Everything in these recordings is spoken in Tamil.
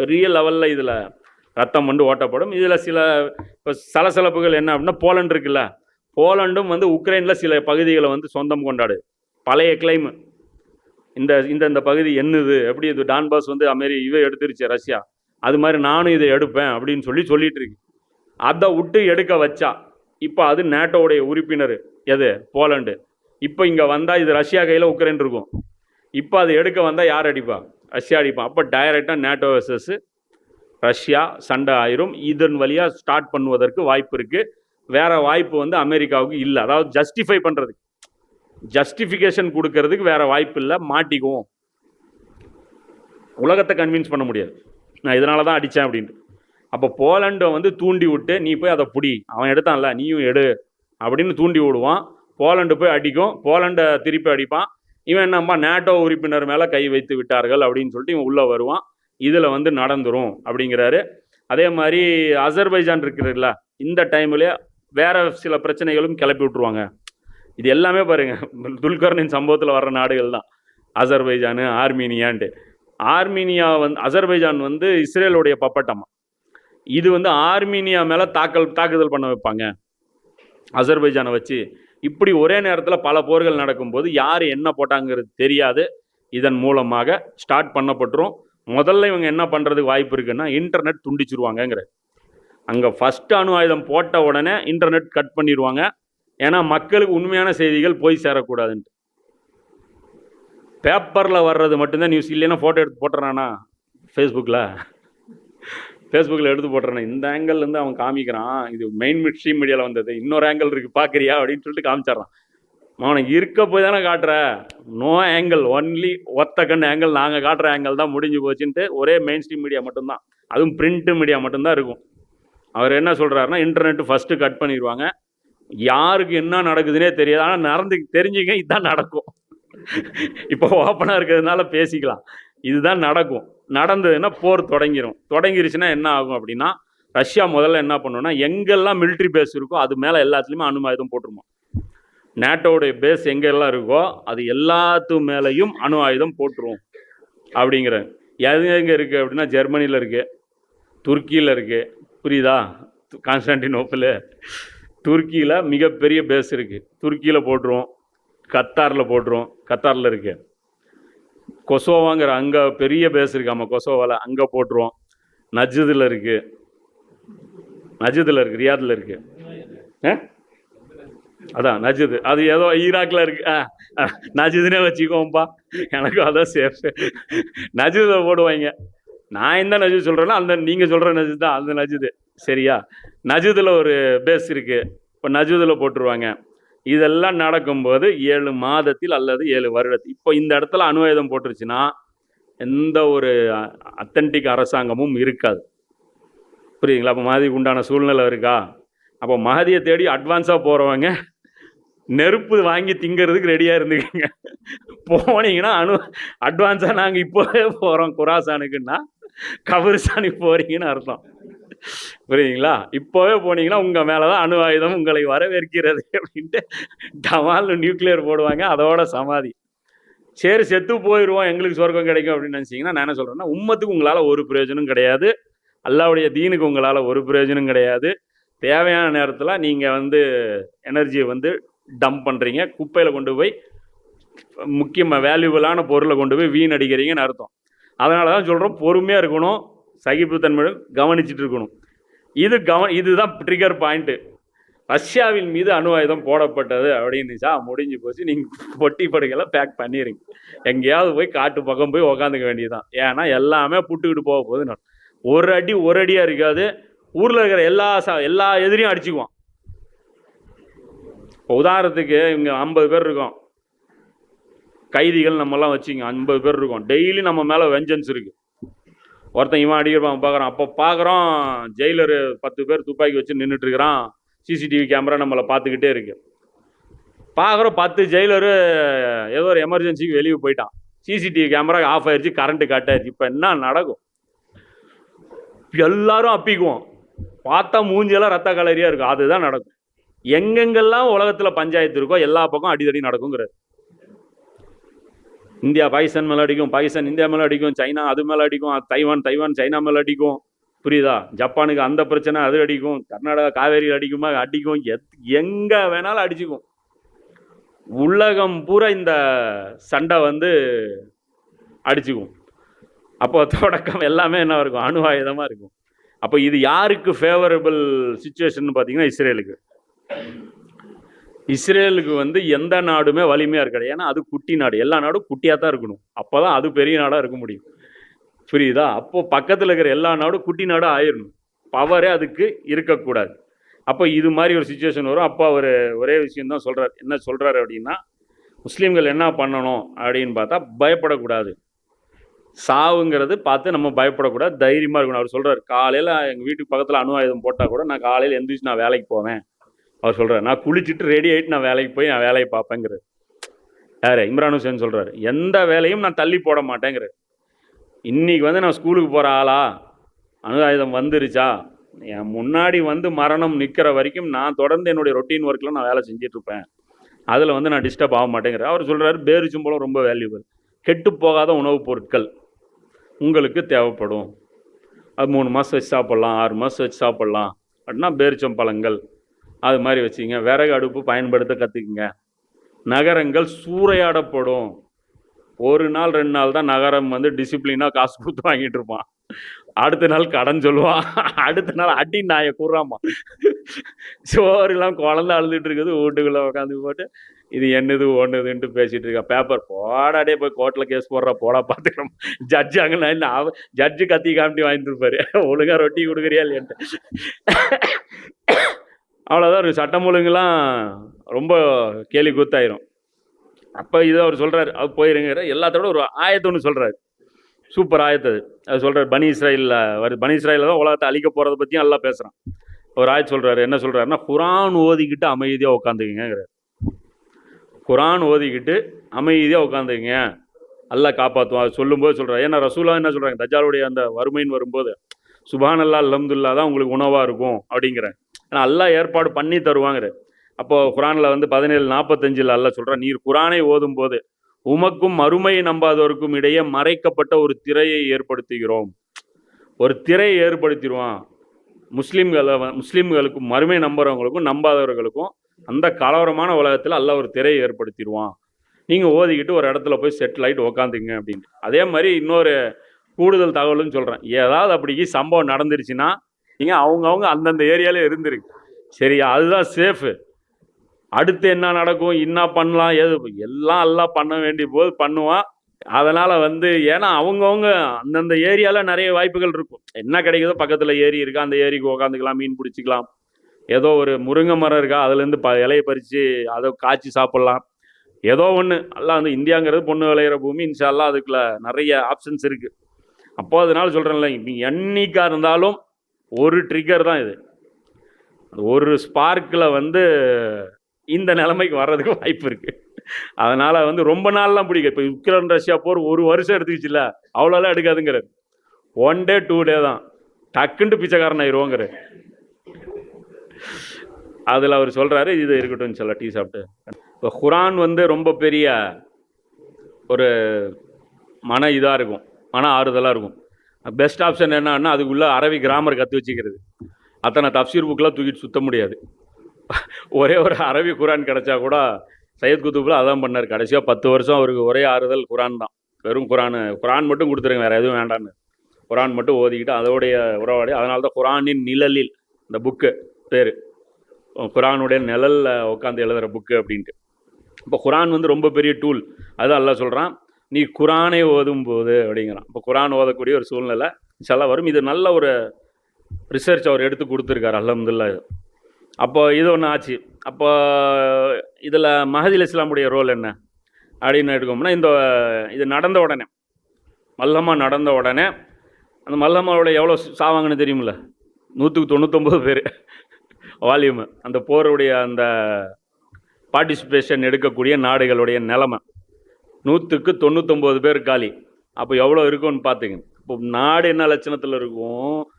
பெரிய லெவலில் இதில் ரத்தம் வந்து ஓட்டப்படும். இதில் சில இப்போ சலசலப்புகள் என்ன அப்படின்னா போலண்ட் இருக்குல்ல. போலண்டும் வந்து உக்ரைனில் சில பகுதிகளை வந்து சொந்தம் கொண்டாடு. பழைய கிளைம் இந்த இந்த இந்த பகுதி என்னது? எப்படி இது டான்பாஸ் வந்து அமெரி இவ எடுத்துருச்சு ரஷ்யா. அது மாதிரி நானும் இதை எடுப்பேன் அப்படின்னு சொல்லி சொல்லிட்டு இருக்கு அதை விட்டு எடுக்க வச்சா இப்போ அது நேட்டோவுடைய உறுப்பினர் எது? போலண்டு. இப்போ இங்கே வந்தால் இது ரஷ்யா கையில் உக்ரைன் இருக்கும். இப்போ அது எடுக்க வந்தால் யார் அடிப்பா? ரஷ்யா அடிப்பான் அப்போ டைரெக்டாக நேட்டோ வர்சஸ் ரஷ்யா சண்டை ஆயிரும். இதன் வழியாக ஸ்டார்ட் பண்ணுவதற்கு வாய்ப்பு இருக்குது வேற வாய்ப்பு வந்து அமெரிக்காவுக்கு இல்லை. அதாவது ஜஸ்டிஃபை பண்ணுறதுக்கு ஜஸ்டிஃபிகேஷன் கொடுக்கறதுக்கு வேற வாய்ப்பு இல்லை. மாட்டிக்குவோம். உலகத்தை கன்வின்ஸ் பண்ண முடியாது. நான் இதனால தான் அடித்தேன் அப்படின்ட்டு. அப்போ போலண்டை வந்து தூண்டி விட்டு நீ போய் அதை புடி. அவன் எடுத்தான்ல நீயும் எடு. அப்படின்னு தூண்டி விடுவான் போலண்டு போய் அடிக்கும். போலண்டை திருப்பி அடிப்பான். இவன் என்னம்மா நேட்டோ உறுப்பினர் மேலே கை வைத்து விட்டார்கள் அப்படின்னு சொல்லிட்டு இவன் உள்ளே வருவான். இதில் வந்து நடந்துரும் அப்படிங்கிறாரு. அதே மாதிரி அசர்பைஜான் இருக்குல்ல இந்த டைம்லேயே வேற சில பிரச்சனைகளும் கிளப்பி விட்ருவாங்க இது எல்லாமே பாருங்க துல்கர்னின் சம்பவத்தில் வர்ற நாடுகள் தான். அசர்பைஜானு ஆர்மீனியான்ட்டு. ஆர்மீனியா வந்து அசர்பைஜான் வந்து இஸ்ரேலுடைய பப்பட்டமா. இது வந்து ஆர்மீனியா மேலே தாக்கல் தாக்குதல் பண்ண வைப்பாங்க. அசர்பைஜானை வச்சு இப்படி ஒரே நேரத்தில் பல போர்கள் நடக்கும்போது யார் என்ன போட்டாங்கிறது தெரியாது. இதன் மூலமாக ஸ்டார்ட் பண்ணப்பட்டுரும். முதல்ல இவங்க என்ன பண்ணுறதுக்கு வாய்ப்பு இருக்குன்னா இன்டர்நெட் துண்டிச்சிருவாங்கங்கிற அங்கே ஃபஸ்ட்டு அணு ஆயுதம் போட்ட உடனே இன்டர்நெட் கட் பண்ணிடுவாங்க ஏன்னா மக்களுக்கு உண்மையான செய்திகள் போய் சேரக்கூடாதுன்ட்டு. பேப்பரில் வர்றது மட்டும்தான் நியூஸ் இல்லைன்னா ஃபோட்டோ எடுத்து போட்டுறானா? ஃபேஸ்புக்கில் ஃபேஸ்புக்கில் எடுத்து போட்டுறேன் இந்த ஆங்கிள்லேருந்து அவன் காமிக்கிறான். இது மெயின் ஸ்ட்ரீம் மீடியாவில் வந்தது. இன்னொரு ஆங்கிள் இருக்குது பார்க்குறியா அப்படின்னு சொல்லிட்டு காமிச்சிட்றான். அவனுக்கு இருக்க போய் தானே காட்டுற? நோ ஆங்கிள் ஒன்லி ஒத்த கண் ஆங்கிள் நாங்கள் காட்டுற ஆங்கிள் தான் முடிஞ்சு போச்சுன்ட்டு ஒரே மெயின் ஸ்ட்ரீம் மீடியா மட்டும்தான். அதுவும் பிரிண்ட்டு மீடியா மட்டும்தான் இருக்கும். அவர் என்ன சொல்கிறாருன்னா இன்டர்நெட்டு ஃபஸ்ட்டு கட் பண்ணிடுவாங்க யாருக்கு என்ன நடக்குதுன்னே தெரியாது. ஆனால் நடந்து தெரிஞ்சுங்க இதுதான் நடக்கும். இப்போ ஓப்பனாக இருக்கிறதுனால பேசிக்கலாம். இதுதான் நடக்கும். நடந்ததுன்னா போர் தொடங்கிடும் தொடங்கிருச்சுன்னா என்ன ஆகும் அப்படின்னா ரஷ்யா முதல்ல என்ன பண்ணுன்னா எங்கெல்லாம் மிலிட்ரி பேஸ் இருக்கோ அது மேலே எல்லாத்துலேயுமே அணு ஆயுதம் போட்டுருமா. நேட்டோடைய பேஸ் எங்கெல்லாம் இருக்கோ அது எல்லாத்து மேலேயும் அணு ஆயுதம் போட்டுரும் அப்படிங்கிற. எது எங்கே இருக்குது அப்படின்னா ஜெர்மனியில் இருக்குது துருக்கியில் இருக்குது புரியுதா? கான்ஸ்டான்டினோப்பிள். துருக்கியில் மிகப்பெரிய பேஸ் இருக்குது துருக்கியில் போட்டுருவோம் கத்தாரில் போட்டுருவோம் கத்தாரில் இருக்குது கொசோவாங்கிற அங்கே பெரிய பேஸ் இருக்காம கொசோவால் கொசோவாவில் அங்கே போட்டுருவோம். நஜிதில் இருக்குது நஜிதில் இருக்குது ரியாதில் இருக்குது ஆ? அதான் நஜிது. அது ஏதோ ஈராக்கில் இருக்கு. ஆ ஆ, நஜிதுனே வச்சுக்கோம்பா. எனக்கு அதான் சேஃப் நஜிதில் போடுவாங்க. நான் எந்த நஜித் சொல்கிறேனோ அந்த நீங்கள் சொல்கிற நஜித் தான் அந்த நஜிது. சரியா? நஜிதில் ஒரு பேஸ் இருக்குது இப்போ நஜிதில் போட்டுருவாங்க. இதெல்லாம் நடக்கும்போது ஏழு மாதத்தில் அல்லது ஏழு வருடத்தில் இப்போ இந்த இடத்துல அணுவேதம் போட்டுருச்சுன்னா எந்த ஒரு அத்தன்டிக் அரசாங்கமும் இருக்காது. புரியுதுங்களா? அப்போ மகதிக்கு உண்டான சூழ்நிலை இருக்கா? அப்போ மகதியை தேடி அட்வான்ஸாக போகிறவங்க நெருப்பு வாங்கி திங்கிறதுக்கு ரெடியாக இருந்துக்கோங்க. போனீங்கன்னா அணு அட்வான்ஸாக நாங்கள் இப்போவே போகிறோம் குராசானுக்குன்னா கபரிசானுக்கு போகிறீங்கன்னு அர்த்தம். புரியுதுங்களா? இப்போவே போனீங்கன்னா உங்கள் மேலே தான் அணு ஆயுதம் உங்களை வரவேற்கிறது அப்படின்ட்டு டமால்னு நியூக்ளியர் போடுவாங்க அதோட சமாதி. சரி செத்து போயிடுவோம் எங்களுக்கு சொர்க்கம் கிடைக்கும் அப்படின்னு நினச்சிங்கன்னா நான் என்ன சொல்கிறேன்னா உம்மத்துக்கு உங்களால் ஒரு பிரயோஜனம் கிடையாது. அல்லாவுடைய தீனுக்கு உங்களால் ஒரு பிரயோஜனம் கிடையாது. தேவையான நேரத்தில் நீங்கள் வந்து எனர்ஜியை வந்து டம்ப் பண்ணுறீங்க குப்பையில் கொண்டு போய் முக்கியமாக வேல்யூபிளான பொருளை கொண்டு போய் வீண் அடிக்கிறீங்கன்னு அர்த்தம். அதனால தான் சொல்கிறோம் பொறுமையாக இருக்கணும். சகிப்புத்தன்மையுடன் கவனிச்சிட்டு இருக்கணும் இது கவன் இதுதான் ட்ரிகர் பாயிண்ட்டு ரஷ்யாவின் மீது அணு ஆயுதம் போடப்பட்டது அப்படின்னுச்சா முடிஞ்சு போச்சு. நீங்கள் பொட்டி படுகளை பேக் பண்ணிடுங்க எங்கேயாவது போய் காட்டு பக்கம் போய் உக்காந்துக்க வேண்டியதுதான். ஏன்னா எல்லாமே புட்டுக்கிட்டு போக போகுது ஒரு அடி ஒரு அடியாக இருக்காது. ஊரில் இருக்கிற எல்லா ச எல்லா எதிரியும் அடிச்சுக்குவான். இப்போ உதாரணத்துக்கு இங்கே ஐம்பது பேர் இருக்கோம். கைதிகள் நம்மலாம் வச்சுங்க ஐம்பது பேர் இருக்கோம். டெய்லி நம்ம மேலே வெஞ்சன்ஸ் இருக்குது ஒருத்தன் இவன் அடிக்கிறான் பார்க்குறான். அப்போ பார்க்குறோம் ஜெயிலரு பத்து பேர் துப்பாக்கி வச்சு நின்றுட்டு இருக்கிறான் சிசிடிவி கேமரா நம்மளை பார்த்துக்கிட்டே இருக்கு. பார்க்குறோம் பத்து ஜெயிலரு ஏதோ ஒரு எமர்ஜென்சிக்கு வெளியே போயிட்டான். சிசிடிவி கேமரா ஆஃப் ஆயிடுச்சு கரண்ட்டு கட் ஆயிடுச்சு இப்போ என்ன நடக்கும்? எல்லாரும் அப்பிக்குவோம். பார்த்தா மூஞ்சியெல்லாம் ரத்த கலரியாக இருக்கும் அதுதான் நடக்கும். எங்கெங்கெல்லாம் உலகத்தில் பஞ்சாயத்து இருக்கோ எல்லா பக்கம் அடிதடி நடக்குங்கிறது. இந்தியா பாகிஸ்தான் மேலே அடிக்கும் பாகிஸ்தான் இந்தியா மேலே அடிக்கும் சைனா அது மேலே அடிக்கும் தைவான் தைவான் சைனா மேலே அடிக்கும். புரியுதா? ஜப்பானுக்கு அந்த பிரச்சனை அது அடிக்கும் கர்நாடகா காவேரி அடிக்குமா அடிக்கும் எத் எங்கே வேணாலும் அடிச்சுக்கும். உலகம் பூரா இந்த சண்டை வந்து அடிச்சுக்கும். அப்போ தொடக்கம் எல்லாமே என்ன இருக்கும்? அணு ஆயுதமாக இருக்கும். அப்போ இது யாருக்கு ஃபேவரபிள் சுச்சுவேஷன் பார்த்தீங்கன்னா இஸ்ரேலுக்கு. இஸ்ரேலுக்கு வந்து எந்த நாடுமே வலிமையாக இருக்காது. ஏன்னா அது குட்டி நாடு. எல்லா நாடும் குட்டியாக தான் இருக்கணும். அப்போ தான் அது பெரிய நாடாக இருக்க முடியும். புரியுதா? அப்போ பக்கத்தில் இருக்கிற எல்லா நாடும் குட்டி நாடும் ஆயிடணும் பவரே அதுக்கு இருக்கக்கூடாது. அப்போ இது மாதிரி ஒரு சுச்சுவேஷன் வரும். அப்போ அவர் ஒரே விஷயம் தான் சொல்கிறார் என்ன சொல்கிறாரு அப்படின்னா முஸ்லீம்கள் என்ன பண்ணணும்? அப்படின்னு பார்த்தா பயப்படக்கூடாது. சாவுங்கிறது பார்த்து நம்ம பயப்படக்கூடாது. தைரியமாக இருக்கணும். அவர் சொல்கிறார் காலையில் எங்கள் வீட்டுக்கு பக்கத்தில் அணு ஆயுதம் போட்டால் கூட நான் காலையில் எந்திரிச்சு நான் வேலைக்கு போவேன். அவர் சொல்கிறார் நான் குளிச்சுட்டு ரெடி ஆகிட்டு நான் வேலைக்கு போய் நான் வேலையை பார்ப்பேங்கிறார். யார்? இம்ரான் ஹுசேன் சொல்கிறார் எந்த வேலையும் நான் தள்ளி போட மாட்டேங்கிறார். இன்றைக்கி வந்து நான் ஸ்கூலுக்கு போகிற ஆளா? அனுதாயுதம் வந்துருச்சா? என் முன்னாடி வந்து மரணம் நிற்கிற வரைக்கும் நான் தொடர்ந்து என்னுடைய ரொட்டீன் ஒர்க்கில் நான் வேலை செஞ்சிட்ருப்பேன் அதில் வந்து நான் டிஸ்டர்ப் ஆக மாட்டேங்கிறேன் அவர் சொல்கிறாரு பேரிச்சம்பழம் ரொம்ப வேல்யூபிள் கெட்டு போகாத உணவுப் பொருட்கள் உங்களுக்கு தேவைப்படும். அது மூணு மாதம் வச்சு சாப்பிட்லாம் ஆறு மாதம் வச்சு சாப்பிட்லாம். அப்படின்னா பேரிச்சம்பழங்கள் அது மாதிரி வச்சுங்க விறகு அடுப்பு பயன்படுத்த கற்றுக்குங்க நகரங்கள் சூறையாடப்படும். ஒரு நாள் ரெண்டு நாள் தான் நகரம் வந்து டிசிப்ளினாக காசு கொடுத்து வாங்கிட்டு இருப்பான். அடுத்த நாள் கடன் சொல்லுவான். அடுத்த நாள் அடி நாயை கூறாமா. சோறுலாம் குழந்தை அழுதுட்டு இருக்குது. வீட்டுக்குள்ளே உட்காந்து போட்டு இது என்னது ஒன்றுதுன்ட்டு பேசிகிட்டு இருக்கா. பேப்பர் போடாடே போய் கோர்ட்டில் கேஸ் போடுறா போடா பார்த்துக்கிறோம் ஜட்ஜு அங்கே நான் ஜட்ஜு கத்தி காமிட்டி வாங்கிட்டு இருப்பாரு. ஒழுங்கா ரொட்டி கொடுக்குறியா இல்லையன்ட்டு. அவ்வளோதான் ஒரு சட்டம் ஒழுங்குலாம் ரொம்ப கேலி கூத்தாயிரும். அப்போ இதை அவர் சொல்கிறார் அவர் போயிருங்கிற. எல்லாத்தோட ஒரு ஆயத்தை ஒன்று சொல்கிறார் சூப்பர் ஆயத்து அது. அது சொல்கிறார் பனி இஸ்ராயில் வருது. பனி இஸ்ராயில் தான் உலகத்தை அழிக்க போகிறத பற்றியும் நல்லா பேசுகிறான் அவர் ஆயத்து சொல்கிறாரு என்ன சொல்கிறாருன்னா குரான் ஓதிக்கிட்டு அமைதியாக உட்காந்துக்குங்கிறார் குரான் ஓதிக்கிட்டு அமைதியாக உட்காந்துக்குங்க நல்லா காப்பாற்றுவோம் அது சொல்லும்போது சொல்கிறார் ஏன்னா ரசூலா என்ன சொல்கிறாங்க தஜாலுடைய அந்த வறுமைன்னு வரும்போது சுபானல்லா அல்லா தான் உங்களுக்கு உணவாக இருக்கும். அப்படிங்கிறேன் ஏன்னா அல்லா ஏற்பாடு பண்ணி தருவாங்கிற அப்போது குரானில் வந்து பதினேழு நாற்பத்தஞ்சில் அல்ல சொல்கிறான் நீர் குரானை ஓதும்போது உமக்கும் மறுமையை நம்பாதவருக்கும் இடையே மறைக்கப்பட்ட ஒரு திரையை ஏற்படுத்துகிறோம். ஒரு திரையை ஏற்படுத்திடுவான். முஸ்லீம்களை முஸ்லீம்களுக்கும் மறுமை நம்புறவங்களுக்கும் நம்பாதவர்களுக்கும் அந்த கலவரமான உலகத்தில் அல்ல ஒரு திரையை ஏற்படுத்திடுவான். நீங்கள் ஓதிக்கிட்டு ஒரு இடத்துல போய் செட்டில் ஆகிட்டு உக்காந்துங்க அப்படின்ட்டு. அதே மாதிரி இன்னொரு கூடுதல் தகவல்னு சொல்கிறேன் ஏதாவது அப்படிக்கு சம்பவம் நடந்துருச்சுன்னா நீங்கள் அவங்கவுங்க அந்தந்த ஏரியாவில் இருந்திருக்கு. சரியா அதுதான் சேஃபு அடுத்து என்ன நடக்கும்? என்ன பண்ணலாம்? எது? எல்லாம் எல்லாம் பண்ண வேண்டிய போது பண்ணுவான். அதனால் வந்து ஏன்னா அவங்கவுங்க அந்தந்த ஏரியாவில் நிறைய வாய்ப்புகள் இருக்கும். என்ன கிடைக்குதோ பக்கத்தில் ஏரி இருக்கா? அந்த ஏரிக்கு உக்காந்துக்கலாம் மீன் பிடிச்சிக்கலாம். ஏதோ ஒரு முருங்கை மரம் இருக்கா? அதுலேருந்து ப இலையை பறித்து அதை காய்ச்சி சாப்பிட்லாம். ஏதோ ஒன்று எல்லாம் வந்து இந்தியாங்கிறது பொண்ணு விளையிற பூமி. இன்ஷால்லாம் அதுக்குள்ள நிறைய ஆப்ஷன்ஸ் இருக்குது அப்போ அதனால சொல்கிறேன்ல நீ என்னைக்காக இருந்தாலும் ஒரு ட்ரிகர் தான் இது. ஒரு ஸ்பார்க்கில் வந்து இந்த நிலைமைக்கு வர்றதுக்கு வாய்ப்பு இருக்குது அதனால் வந்து ரொம்ப நாள்லாம் பிடிக்கும் இப்போ உக்ரைன் ரஷ்யா போர் ஒரு வருஷம் எடுத்துக்கிச்சுல அவ்வளோலாம் எடுக்காதுங்கிற ஒன் டே டூ டே தான். டக்குன்ட்டு பிச்சைக்காரன் ஆயிடுவோங்கிற அதில் அவர் சொல்கிறாரு இது இருக்கட்டும் சொல்ல டீ சாப்பிட்டு. இப்போ குரான் வந்து ரொம்ப பெரிய ஒரு மன இதாக இருக்கும். மன ஆறுதலாக இருக்கும். பெஸ்ட் ஆப்ஷன் என்னன்னா அதுக்குள்ளே அரபி கிராமர் கற்று வச்சுக்கிறது. அத்தனை தப்சீர் புக்கெலாம் தூக்கிட்டு சுத்த முடியாது. ஒரே ஒரு அரபி குரான் கிடச்சா கூட சையத் குத்துப்பில் அதான் பண்ணார். கடைசியாக பத்து வருஷம் அவருக்கு ஒரே ஆறுதல் குரான் தான். வெறும் குரான் குரான் மட்டும் கொடுத்துருங்க வேறு எதுவும் வேண்டான்னு குரான் மட்டும் ஓதிக்கிட்டு அதோடைய உறவாடி அதனால தான் குரானின் நிழலில் இந்த புக்கு பேர். குரானுடைய நிழலில் உட்காந்து எழுதுகிற புக்கு அப்படின்ட்டு. இப்போ குரான் வந்து ரொம்ப பெரிய டூல் அது எல்லாம் சொல்கிறான் நீ குரானை ஓதும் போது அப்படிங்கிறான். இப்போ குரான் ஓதக்கூடிய ஒரு சூழ்நிலை இன்ஷால்லா வரும். இது நல்ல ஒரு ரிசர்ச் அவர் எடுத்து கொடுத்துருக்காரு இது. அப்போ இது ஒன்று ஆச்சு. அப்போ இதில் மஹதில் இஸ்லாமுடைய ரோல் என்ன அப்படின்னு எடுக்கோம்னா இந்த இது நடந்த உடனே மல்லம்மா நடந்த உடனே அந்த மல்லம்மாவோட எவ்வளோ சாவாங்கன்னு தெரியுமில்ல? நூற்றுக்கு தொண்ணூத்தொம்பது பேர் வால்யூமு. அந்த போருடைய அந்த பார்ட்டிசிபேஷன் எடுக்கக்கூடிய நாடுகளுடைய நிலமை. நூற்றுக்கு தொண்ணூத்தொம்பது பேர் காலி. அப்போ எவ்வளோ இருக்கும்னு பார்த்துங்க இப்போ நாடு என்ன லட்சணத்தில் இருக்கும்?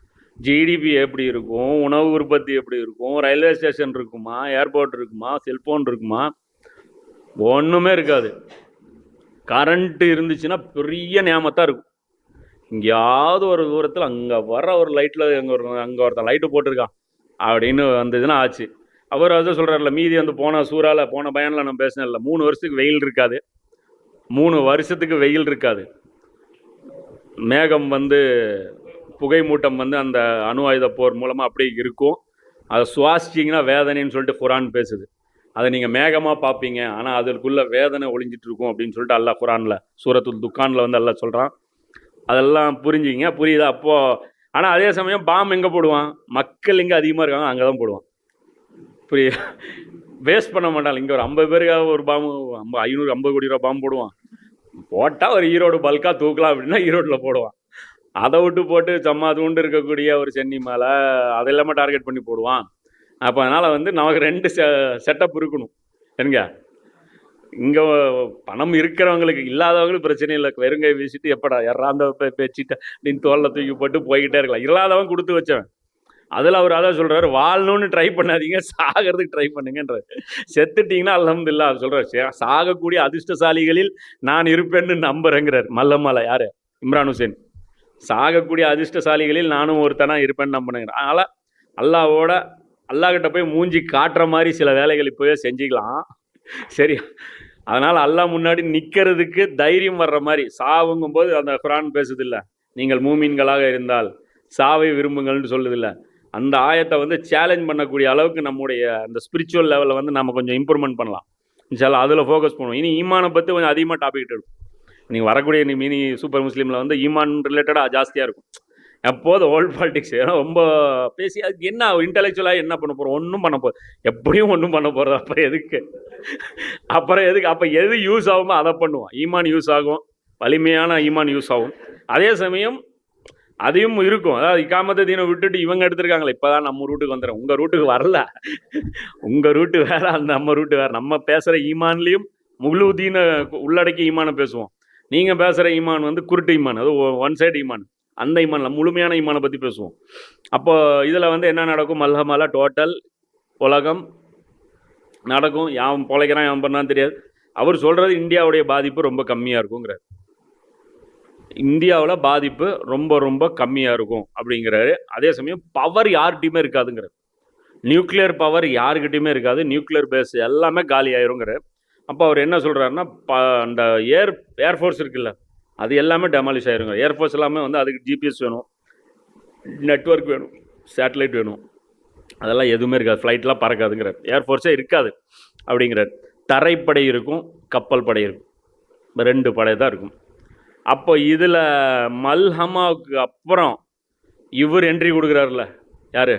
ஜிடிபி எப்படி இருக்கும்? உணவு உற்பத்தி எப்படி இருக்கும்? ரயில்வே ஸ்டேஷன் இருக்குமா? ஏர்போர்ட் இருக்குமா? செல்ஃபோன் இருக்குமா? ஒன்றுமே இருக்காது. கரண்ட்டு இருந்துச்சுன்னா பெரிய நியாமத்தான் இருக்கும். எங்கேயாவது ஒரு தூரத்தில் அங்கே வர ஒரு லைட்டில் அங்கே ஒரு அங்கே ஒருத்தன் லைட்டு போட்டிருக்கான். அப்படின்னு வந்ததுன்னா ஆச்சு. அவர் அதை சொல்கிறார்ல மீதி வந்து போன சூறால போன பயனில் நான் பேசினேன்ல மூணு வருஷத்துக்கு வெயில் இருக்காது. மூணு வருஷத்துக்கு வெயில் இருக்காது. மேகம் வந்து புகை மூட்டம் வந்து அந்த அணு ஆயுத போர் மூலமாக அப்படியே இருக்கும். அதை சுவாசிச்சிங்கன்னா வேதனைன்னு சொல்லிட்டு குரான் பேசுது. அதை நீங்கள் மேகமாக பார்ப்பீங்க. ஆனால் அதற்குள்ளே வேதனை ஒளிஞ்சிட்டு இருக்கும் அப்படின்னு சொல்லிட்டு அல்லாஹ் குரானில் சூரத்துல் துக்கானில் வந்து எல்லாம் சொல்கிறான் அதெல்லாம் புரிஞ்சிங்க புரியுதா? அப்போது ஆனால் அதே சமயம் பாம் எங்கே போடுவான்? மக்கள் எங்கே அதிகமாக இருக்காங்க அங்கே தான் போடுவான். புரிய வேஸ்ட் பண்ண மாட்டான். இங்கே ஒரு ஐம்பது பேருக்காக ஒரு பாம்பு ஐம்பது ஐநூறு ஐம்பது கோடி ரூபா பாம்பு போடுவான். போட்டால் ஒரு ஈரோடு பல்காக தூக்கலாம் அப்படின்னா ஈரோட்டில் போடுவான். அதை விட்டு போட்டு சும்மா தூண்டு இருக்கக்கூடிய ஒரு சென்னி மேலே அதெல்லாமே டார்கெட் பண்ணி போடுவான். அப்போ அதனால் வந்து நமக்கு ரெண்டு செ செட்டப் இருக்கணும். எங்க இங்கே பணம் இருக்கிறவங்களுக்கு இல்லாதவங்களுக்கு பிரச்சனை இல்லை. வெறுங்கை வீசிட்டு எப்படா யாராந்த பேச்சிட்ட அப்படின்னு தோலை தூக்கி போட்டு போய்கிட்டே இருக்கலாம். இல்லாதவன் கொடுத்து வச்சவன். அதில் அவர் அதான் சொல்கிறார் வாழணும்னு ட்ரை பண்ணாதீங்க சாகிறதுக்கு ட்ரை பண்ணுங்கன்றார். செத்துட்டீங்கன்னா அல்ஹம்துலில்லாஹ் அவர் சொல்கிறார் சாகக்கூடிய அதிர்ஷ்டசாலிகளில் நான் இருப்பேன்னு நம்புறேங்கிறார் மல்லம்மாலா யார்? இம்ரான் ஹுசேன். சாகக்கூடிய அதிர்ஷ்டசாலிகளில் நானும் ஒருத்தனாக இருப்பேன்னு நம்பினேங்கிறேன் அதனால் அல்லாவோட அல்லாக்கிட்ட போய் மூஞ்சி காட்டுற மாதிரி சில வேலைகள் இப்போவே செஞ்சுக்கலாம். சரி அதனால் அல்லாஹ் முன்னாடி நிற்கிறதுக்கு தைரியம் வர்ற மாதிரி சாவுங்கும் போது அந்த குரான் பேசுது நீங்கள் மூமீன்களாக இருந்தால் சாவை விரும்புங்கள்னு சொல்லுதில்லை அந்த ஆயத்தை வந்து சேலஞ்ச் பண்ணக்கூடிய அளவுக்கு நம்முடைய அந்த ஸ்பிரிச்சுவல் லெவலில் வந்து நம்ம கொஞ்சம் இம்ப்ரூவ்மெண்ட் பண்ணலாம். இன்ஷால்லா அதில் ஃபோக்கஸ் பண்ணுவோம். இனி ஈமானை பற்றி கொஞ்சம் அதிகமாக டாபிக் எடுக்கும் நீங்கள் வரக்கூடிய நீ மினி சூப்பர் முஸ்லீமில் வந்து ஈமான் ரிலேட்டடாக ஜாஸ்தியாக இருக்கும். எப்போது ஓல்ட் பாலிடிக்ஸ் ஏன்னா ரொம்ப பேசி அதுக்கு என்ன இன்டெலெக்சுவலாக என்ன பண்ண போகிறோம் ஒன்றும் பண்ண போகிறோம் எப்படியும் ஒன்றும் பண்ண போகிறது அப்புறம் எதுக்கு? அப்புறம் எதுக்கு அப்போ எது யூஸ் ஆகுமோ அதை பண்ணுவோம். ஈமான் யூஸ் ஆகும். வலிமையான ஈமான் யூஸ் ஆகும். அதே சமயம் அதையும் இருக்கும். அதாவது இக்காமத்த தீனை விட்டுட்டு இவங்க எடுத்திருக்காங்களே இப்போதான் நம்ம ரூட்டுக்கு வந்துடும் உங்கள் ரூட்டுக்கு வரல. உங்கள் ரூட்டு வேற அந்த நம்ம ரூட்டு வேற. நம்ம பேசுகிற ஈமான்லேயும் முழு தீனை உள்ளடக்கி ஈமானை பேசுவோம். நீங்கள் பேசுகிற ஈமான் வந்து குருட்டு ஈமான். அது ஒன் சைடு ஈமான். அந்த ஈமான்ல முழுமையான ஈமானை பற்றி பேசுவோம். அப்போ இதில் வந்து என்ன நடக்கும்? மல்ஹமாலா டோட்டல் உலகம் நடக்கும். யான் பொழைக்கிறான் யான் பண்ணான்னு தெரியாது. அவர் சொல்கிறது இந்தியாவுடைய பாதிப்பு ரொம்ப கம்மியாக இருக்குங்கிறார். இந்தியாவில் பாதிப்பு ரொம்ப ரொம்ப கம்மியாக இருக்கும் அப்படிங்கிறாரு. அதே சமயம் பவர் யார்கிட்டையுமே இருக்காதுங்கிறார். நியூக்ளியர் பவர் யாருக்கிட்டையுமே இருக்காது. நியூக்ளியர் பேஸ் எல்லாமே காலி ஆயிருங்கிறார். அப்போ அவர் என்ன சொல்கிறாருன்னா ப அந்த ஏர் ஏர்ஃபோர்ஸ் இருக்குல்ல அது எல்லாமே டெமாலிஷ் ஆயிருங்க. ஏர்ஃபோர்ஸ் எல்லாமே வந்து அதுக்கு ஜிபிஎஸ் வேணும் நெட்வொர்க் வேணும் சேட்டலைட் வேணும். அதெல்லாம் எதுவுமே இருக்காது. ஃப்ளைட்லாம் பறக்காதுங்கிறார். ஏர்ஃபோர்ஸே இருக்காது அப்படிங்கிறார். தரைப்படை இருக்கும் கப்பல் படை இருக்கும். ரெண்டு படை தான் இருக்கும். அப்போ இதில் மல்ஹமாவுக்கு அப்புறம் இவர் என்ட்ரி கொடுக்குறாருல யார்?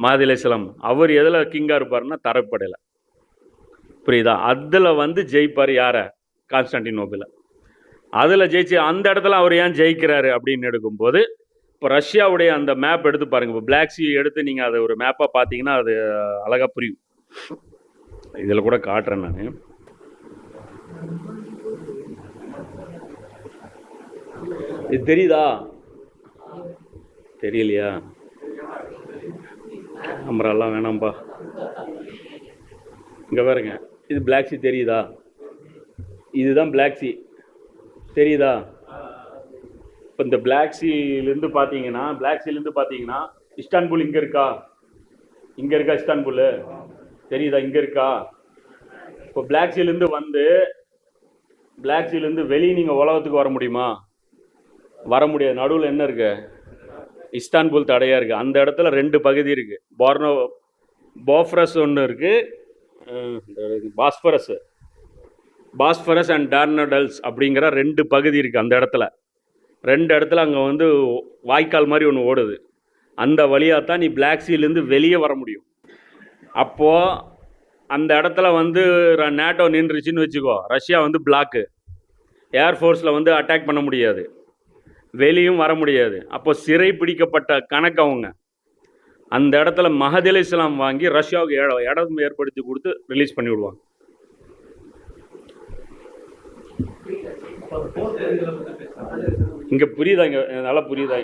மாதில் இஸ்லாம் அவர் எதில் கிங்காக இருப்பாருன்னா தரைப்படையில் புரியுதா? அதில் வந்து ஜெயிப்பார் யாரை? கான்ஸ்டான்டினோபில் அதில் ஜெயிச்சு அந்த இடத்துல அவர் ஏன் ஜெயிக்கிறாரு அப்படின்னு எடுக்கும்போது இப்போ ரஷ்யாவுடைய அந்த மேப் எடுத்து பாருங்கள் இப்போ பிளாக் சி எடுத்து நீங்கள் அதை ஒரு மேப்பாக பார்த்தீங்கன்னா அது அழகாக புரியும். இதில் கூட காட்டுறேன் நான். இது தெரியுதா? தெரியலையா? கேமராலாம் வேணாம்ப்பா இங்கே பாருங்க. இது பிளாக் சி தெரியுதா? இதுதான் பிளாக் சி தெரியுதா? இப்போ இந்த பிளாக் சீலேருந்து பார்த்தீங்கன்னா பிளாக் சீலேருந்து பார்த்தீங்கன்னா இஸ்டான்புல் இங்கே இருக்கா? இங்கே இருக்கா இஸ்டான்புல் தெரியுதா? இங்கே இருக்கா? இப்போ பிளாக் சீலேருந்து வந்து பிளாக் சீலேருந்து வெளியே நீங்கள் உலகத்துக்கு வர முடியுமா? வர முடியாது. நடுவில் என்ன இருக்கு? இஸ்தான்புல் தடையாக இருக்குது அந்த இடத்துல ரெண்டு பகுதி இருக்குது போர்னோ போஃப்ரஸ் ஒன்று இருக்குது பாஸ்பரஸ். பாஸ்பரஸ் அண்ட் டார்னடல்ஸ் அப்படிங்கிற ரெண்டு பகுதி இருக்குது அந்த இடத்துல. ரெண்டு இடத்துல அங்கே வந்து வாய்க்கால் மாதிரி ஒன்று ஓடுது. அந்த வழியாக தான் நீ பிளாக் சீலேருந்து வெளியே வர முடியும். அப்போது அந்த இடத்துல வந்து ர- நேட்டோ நின்றுச்சுன்னு வச்சுக்கோ. ரஷ்யா வந்து பிளாக்கு ஏர்ஃபோர்ஸில் வந்து அட்டாக் பண்ண முடியாது. வெளியும் வர முடியாது. அப்போ சிறை பிடிக்கப்பட்ட கணக்கு அவங்க. அந்த இடத்துல மஹதில் இஸ்லாம் வாங்கி ரஷ்யாவுக்கு இடம் ஏற்படுத்தி கொடுத்து ரிலீஸ் பண்ணி விடுவாங்க. இங்கே புரியுதா இங்கே? நல்லா புரியுதா?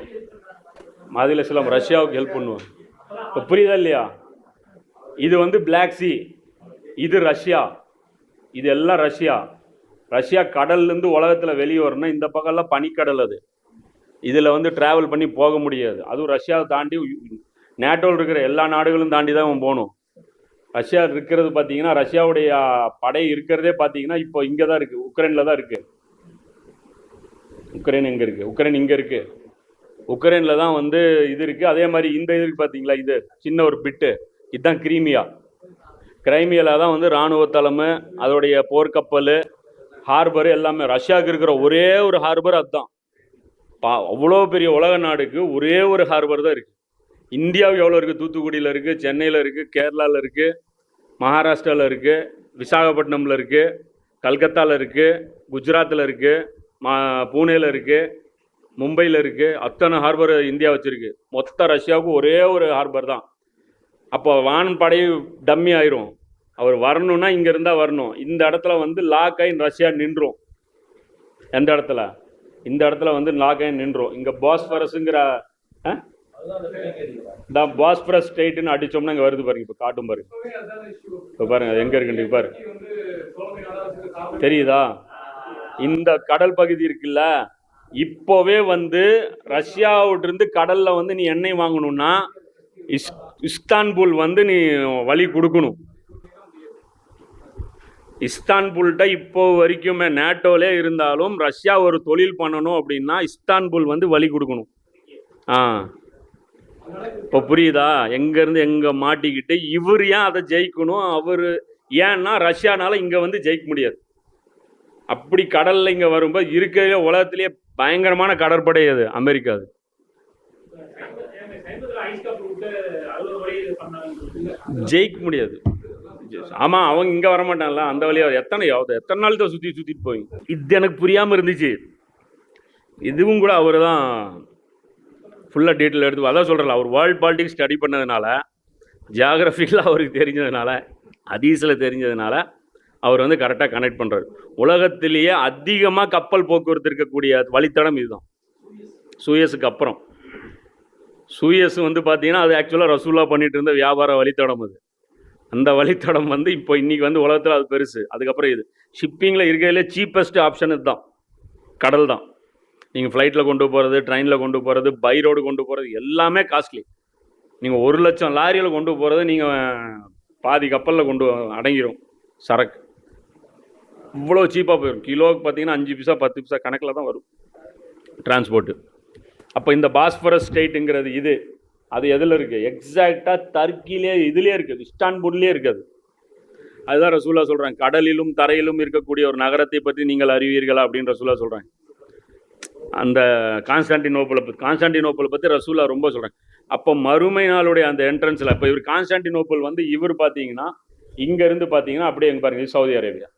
மஹதில் இஸ்லாம் ரஷ்யாவுக்கு ஹெல்ப் பண்ணுவாங்க. இப்போ புரியுதா இல்லையா? இது வந்து பிளாக் சி இது ரஷ்யா. இது எல்லாம் ரஷ்யா. ரஷ்யா கடல்லேருந்து உலகத்தில் வெளியே வரணும் இந்த பக்கம்லாம் பனிக்கடல் அது. இதில் வந்து ட்ராவல் பண்ணி போக முடியாது. அதுவும் ரஷ்யாவை தாண்டி நேட்டோவில் இருக்கிற எல்லா நாடுகளும் தாண்டி தான் அவன் போகணும். ரஷ்யா இருக்கிறது பார்த்தீங்கன்னா ரஷ்யாவுடைய படை இருக்கிறதே பார்த்தீங்கன்னா இப்போ இங்கே தான் இருக்குது உக்ரைனில் தான் இருக்குது உக்ரைன் எங்கே இருக்குது உக்ரைன் இங்கே இருக்குது உக்ரைனில் தான் வந்து இது இருக்குது அதே மாதிரி இந்த இதுக்கு பார்த்தீங்களா? இது சின்ன ஒரு பிட்டு. இதுதான் கிரீமியா. கிரைமியாவில் தான் வந்து இராணுவ தலைமை அதோடைய போர்க்கப்பல் ஹார்பர் எல்லாமே. ரஷ்யாவுக்கு இருக்கிற ஒரே ஒரு ஹார்பர் அதுதான். பா அவ்வளோ பெரிய உலக நாடுக்கு ஒரே ஒரு ஹார்பர் தான் இருக்குது இந்தியாவுக்கு எவ்வளோ இருக்குது தூத்துக்குடியில் இருக்குது சென்னையில் இருக்குது கேரளாவில் இருக்குது மகாராஷ்டிராவில் இருக்குது விசாகப்பட்டினமில் இருக்குது கல்கத்தாவில் இருக்குது குஜராத்தில் இருக்குது மா பூனேயில் இருக்குது மும்பையில் இருக்குது அத்தனை ஹார்பர் இந்தியா வச்சுருக்கு. மொத்த ரஷ்யாவுக்கு ஒரே ஒரு ஹார்பர் தான். அப்போ வான்படை டம்மி ஆயிரும். அவர் வரணும்னா இங்கே இருந்தால் வரணும். இந்த இடத்துல வந்து லாக் ஆகி ரஷ்யா நின்றும். எந்த இடத்துல? இந்த இடத்துல வந்து லாக் நின்றோம்? இங்கே பாஸ்பரஸுங்கிற தான் பாஸ்பரஸ் ஸ்டேட்டுன்னு அடிச்சோம்னா இங்கே வருது பாருங்க இப்போ காட்டும் பாருங்க. இப்போ பாருங்க எங்கே இருக்குன்னு பாரு. தெரியுதா? இந்த கடல் பகுதி இருக்குல்ல இப்போவே வந்து ரஷ்யாவிட்டிருந்து கடலில் வந்து நீ எண்ணெய் வாங்கணும்னா இஸ் இஸ்தான்புல் வந்து நீ வழி கொடுக்கணும். இஸ்தான்புல்கிட்ட இப்போ வரைக்குமே நேட்டோலே இருந்தாலும் ரஷ்யா ஒரு தொழில் பண்ணணும் அப்படின்னா இஸ்தான்புல் வந்து வழி கொடுக்கணும். ஆ. இப்போ புரியுதா? எங்கேருந்து எங்கே மாட்டிக்கிட்டு இவர் ஏன் அதை ஜெயிக்கணும்? அவர் ஏன்னா ரஷ்யானால இங்கே வந்து ஜெயிக்க முடியாது. அப்படி கடலில் இங்கே வரும்போது இருக்கிற உலகத்திலேயே பயங்கரமான கடற்படை அது அமெரிக்கா அது. ஜெயிக்க முடியாது. ஆமாம் அவங்க இங்கே வரமாட்டான்ல அந்த வழியாக எத்தனை யாவது எத்தனை நாள் தான் சுற்றி சுற்றிட்டு போய் இது எனக்கு புரியாமல் இருந்துச்சு. இதுவும் கூட அவர் தான் ஃபுல்லாக டீட்டெயில் எடுத்து அதான் சொல்கிறல அவர் வேர்ல்ட் பாலிட்டிக்ஸ் ஸ்டடி பண்ணதுனால ஜியாகிரஃபியில் அவருக்கு தெரிஞ்சதுனால அதீஸில் தெரிஞ்சதுனால அவர் வந்து கரெக்டாக கனெக்ட் பண்ணுறாரு உலகத்திலேயே அதிகமாக கப்பல் போக்குவரத்து இருக்கக்கூடிய வழித்தடம் இதுதான். சூயஸுக்கு அப்புறம். சூயஸ் வந்து பார்த்தீங்கன்னா அது ஆக்சுவலாக ரசூலா பண்ணிட்டு இருந்த வியாபார வழித்தடம் அது. அந்த வழித்தடம் வந்து இப்போ இன்றைக்கி வந்து உலகத்தில் அது பெருசு. அதுக்கப்புறம் இது. ஷிப்பிங்கில் இருக்கிறதுலே சீப்பஸ்ட் ஆப்ஷன் இதுதான். கடல் தான். நீங்கள் ஃப்ளைட்டில் கொண்டு போகிறது ட்ரெயினில் கொண்டு போகிறது பை ரோடு கொண்டு போகிறது எல்லாமே காஸ்ட்லி நீங்கள் ஒரு லட்சம் லாரியில் கொண்டு போகிறது நீங்கள் பாதி கப்பலில் கொண்டு அடங்கிடும் சரக்கு. இவ்வளோ சீப்பாக போயிடும் கிலோவுக்கு பார்த்தீங்கன்னா அஞ்சு பைசா பத்து பைசா கணக்கில் தான் வரும். டிரான்ஸ்போர்ட்டு அப்போ இந்த பாஸ்பரஸ் ஸ்டேட்டுங்கிறது இது. அது எதில் இருக்குது எக்ஸாக்டாக டர்க்கிலே இதுலேயே இருக்குது இஸ்டான்புல்லே இருக்குது அதுதான் ரசூலா சொல்கிறாங்க கடலிலும் தரையிலும் இருக்கக்கூடிய ஒரு நகரத்தை பற்றி நீங்கள் அறிவீர்களா அப்படின்னு ரசூலா சொல்கிறாங்க அந்த கான்ஸ்டான்டினோப்பிளை பற்றி கான்ஸ்டான்டினோப்பிளை பற்றி ரசூலா ரொம்ப சொல்கிறாங்க அப்போ மறுமை நாளுடைய அந்த என்ட்ரன்ஸில் இப்போ இவர் கான்ஸ்டான்டினோப்பிள் வந்து இவர் பார்த்தீங்கன்னா இங்கேருந்து பார்த்தீங்கன்னா அப்படியே எங்கே பாருங்க சவுதி அரேபியா.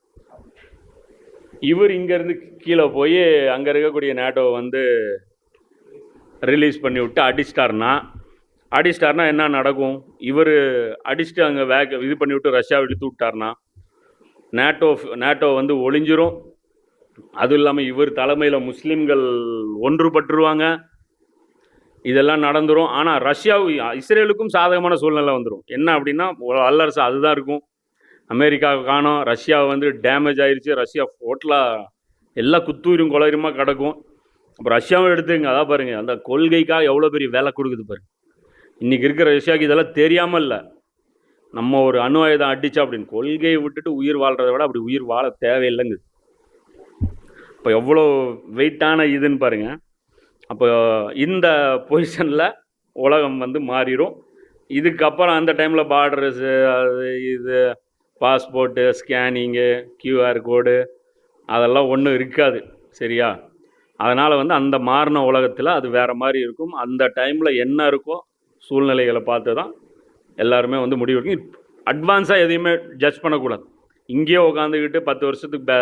இவர் இங்கேருந்து கீழே போய் அங்கே இருக்கக்கூடிய நேட்டோவை வந்து ரிலீஸ் பண்ணி விட்டு அடிச்சிட்டாருன்னா அடிச்சிட்டார்னா என்ன நடக்கும்? இவர் அடிச்சுட்டு அங்கே வேக இது பண்ணி விட்டு ரஷ்யாவை இழுத்து விட்டார்னா நேட்டோ நேட்டோ வந்து ஒளிஞ்சிரும். அதுவும் இல்லாமல் இவர் தலைமையில் முஸ்லீம்கள் ஒன்றுபட்டுருவாங்க. இதெல்லாம் நடந்துரும். ஆனால் ரஷ்யா இஸ்ரேலுக்கும் சாதகமான சூழ்நிலை வந்துடும் என்ன அப்படின்னா வல்லரசு அதுதான் இருக்கும். அமெரிக்கா காணும். ரஷ்யா வந்து டேமேஜ் ஆயிடுச்சு ரஷ்யா ஹோட்டலாக எல்லாம் குத்தூரும் குளருமா கிடக்கும். அப்புறம் ரஷ்யாவும் எடுத்துங்க. அதான் பாருங்கள் அந்த கொள்கைக்காக எவ்வளோ பெரிய வேலை கொடுக்குது பாருங்கள் இன்றைக்கி இருக்கிற ரஷ்யாவுக்கு இதெல்லாம் தெரியாமல் இல்லை நம்ம ஒரு அணு ஆயுதம் அடிச்சா அப்படின்னு கொள்கையை விட்டுட்டு உயிர் வாழ்கிறத விட அப்படி உயிர் வாழ தேவையில்லைங்க. இப்போ எவ்வளோ வெயிட்டான இதுன்னு பாருங்கள் அப்போ இந்த பொசிஷனில் உலகம் வந்து மாறிடும் இதுக்கப்புறம் அந்த டைமில் பார்டர்ஸு அது இது பாஸ்போர்ட்டு ஸ்கேனிங்கு கியூஆர் கோடு அதெல்லாம் ஒன்றும் இருக்காது. சரியா? அதனால் வந்து அந்த மாறின உலகத்தில் அது வேறு மாதிரி இருக்கும். அந்த டைமில் என்ன இருக்கோ சூழ்நிலைகளை பார்த்து தான் எல்லாருமே வந்து முடிவு எடுக்கும். அட்வான்ஸாக எதையுமே ஜட்ஜ் பண்ணக்கூடாது. இங்கேயே உட்காந்துக்கிட்டு பத்து வருஷத்துக்கு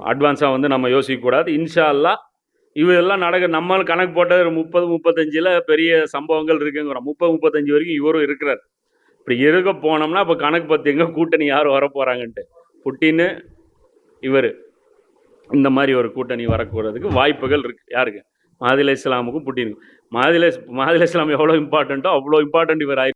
அட்வான்ஸாக வந்து நம்ம யோசிக்கக்கூடாது. இன்ஷா அல்லா எல்லாம் நடக்க நம்மளும் கணக்கு போட்டது ஒரு முப்பது முப்பத்தஞ்சில் பெரிய சம்பவங்கள் இருக்குங்கிறோம். முப்பது முப்பத்தஞ்சு வரைக்கும் இவரும் இருக்கிறார். இப்படி இருக்க போனோம்னா இப்போ கணக்கு பார்த்திங்க கூட்டணி யார் வர போகிறாங்கன்ட்டு புட்டின்னு இவர். இந்த மாதிரி ஒரு கூட்டணி வரக்கூடாதுக்கு வாய்ப்புகள் இருக்குது யாருக்கு? மாதில இஸ்லாமுக்கும் புட்டினுக்கும். மாதில மாதில இஸ்லாம் எவ்வளோ இம்பார்ட்டண்ட்டோ அவ்வளோ இம்பார்ட்டண்ட் இவர் ஆயி